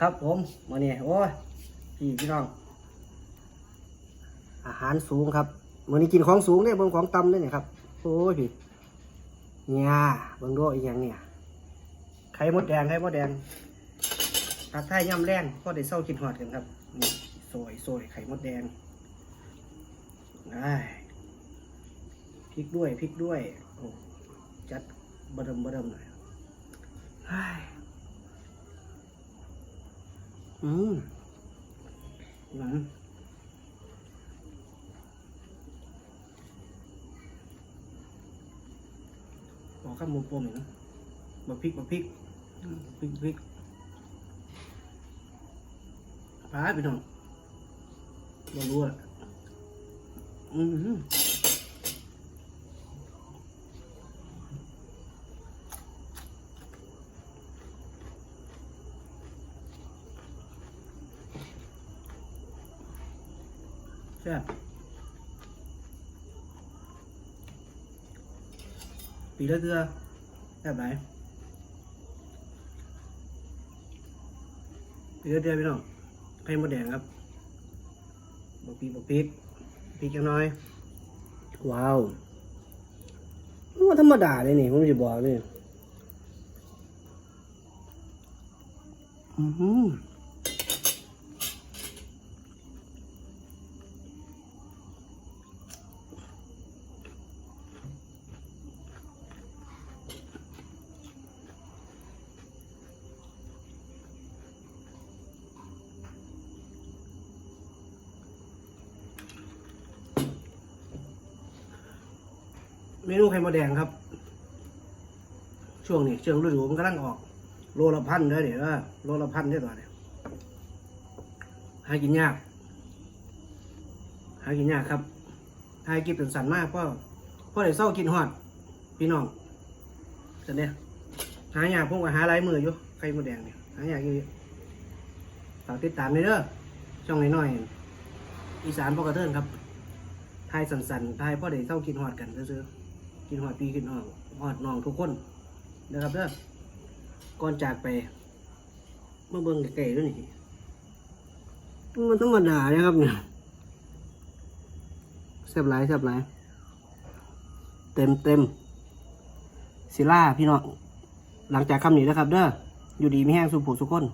ครับผมมาเนี่ยโอ้ยพี่พี่น้อง อาหารสูงครับมื้อนี้กินของสูงเนี่ยบิ่งของต่ำเนี่ยครับ โอ้ยพี่เนี่ยเบิ่งดูอีกอย่างเนี่ยไข่มดแดงไข่มดแดงทักทยย่ำแรงก็ได้เศร้ากินหอดกันครับนี่สวยสวยไข่มดแดงได้พริกด้วยพริกด้วยโอ้จัดบดมบดมหน่อยเฮ้ย อืมหนังบอกข้ามมุมปมอีกนะบะพริกบะพริกอืมพริกพริกพาไปน้องบรู้อะอือ แซ่บปีละเทือแซ่บไหนปีละเทือพี่น้องไข่มดแดงครับบะพริกบะพริกพริกจังน้อย ว้าวว่าธรรมดาเลยนี่ผมจะบอกเลยอือ เมนูไข่มดแดงครับ ช่วงนี้เช่วงฤดูมันกำลังออก โลละพันเด้เดี๋ยวโลละพันได้อตอนนี้หากินยาก หากินยากครับหากินเป็นสันมากเพราะเพราะได้เศร้ากินฮอด พี่น้องสันเนี่ยหายากพวกก็หาหลายมืออยู่ไข่มดแดงเนี่ยหายากอยู่ฝากติดตามด้วยเด้อช่องน้อยๆอีสานพ่อกระเทินครับทายสันๆทายพ่อได้เศร้ากินฮอดกันซื้อ กินฮอดปีกินฮอดฮอดน้องทุกคนนะครับเด้อก่อนจากไปเมื่อเบิ่งไก่ๆด้วยนี่มันธรรมดาเนี่ยครับเนี่ยแซ่บหลายแซ่บหลายเต็มเต็มศิล่าพี่น้องหลังจากคำนี้นะครับ เด้ออยู่ดีไม่แห้งสุผูสุกคน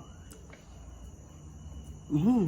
อือหือ